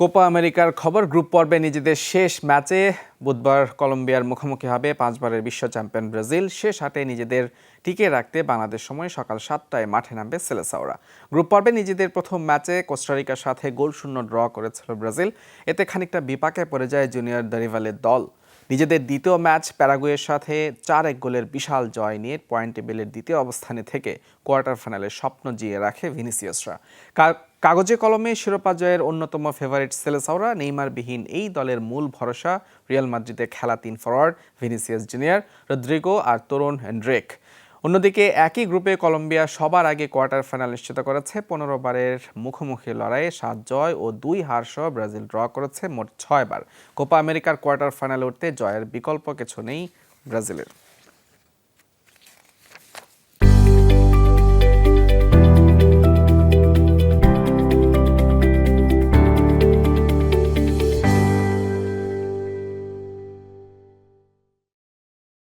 Copa আমেরিকার খবর group পর্বে নিজেদের শেষ ম্যাচে বুধবার কলম্বিয়ার মুখোমুখি হবে পাঁচবারের বিশ্ব চ্যাম্পিয়ন ব্রাজিল। শেষ হাটে নিজেদের টিকে রাখতে বাংলাদেশ সময় সকাল সাতটায় মাঠে নামবে সেলেসাওরা। গ্রুপ পর্বে নিজেদের প্রথম ম্যাচে কোস্টারিকার সাথে গোল শূন্য ড্র করেছিল ব্রাজিল। এতে খানিকটা বিপাকে পড়ে যায় জুনিয়র দরিভালের দল। নিজেদের দ্বিতীয় ম্যাচ প্যারাগুয়ের সাথে চার এক গোলের বিশাল জয় নিয়ে পয়েন্ট টেবিলের দ্বিতীয় অবস্থানে থেকে কোয়ার্টার ফাইনালে স্বপ্ন জিয়ে রাখে ভিনিসিয়াসরা। কাগজে কলমে শিরোপা জয়ের অন্যতম ফেভারিট সেলেসাওরা নেইমারবিহীন এই দলের মূল ভরসা রিয়াল মাদ্রিদে খেলা তিন ফরওয়ার্ড ভিনিসিয়াস জুনিয়র রদ্রিগো আর তরুণ হেন্ড্রেক অন্যদিকে একই গ্রুপে কলম্বিয়া সবার আগে কোয়ার্টার ফাইনাল নিশ্চিত করেছে। পনেরো বারের মুখোমুখি লড়াইয়ে সাত জয় ও দুই হার সহ ব্রাজিল ড্র করেছে মোট ছয়বার কোপা আমেরিকার কোয়ার্টার ফাইনালে উঠতে জয়ের বিকল্প কিছু নেই ব্রাজিলের।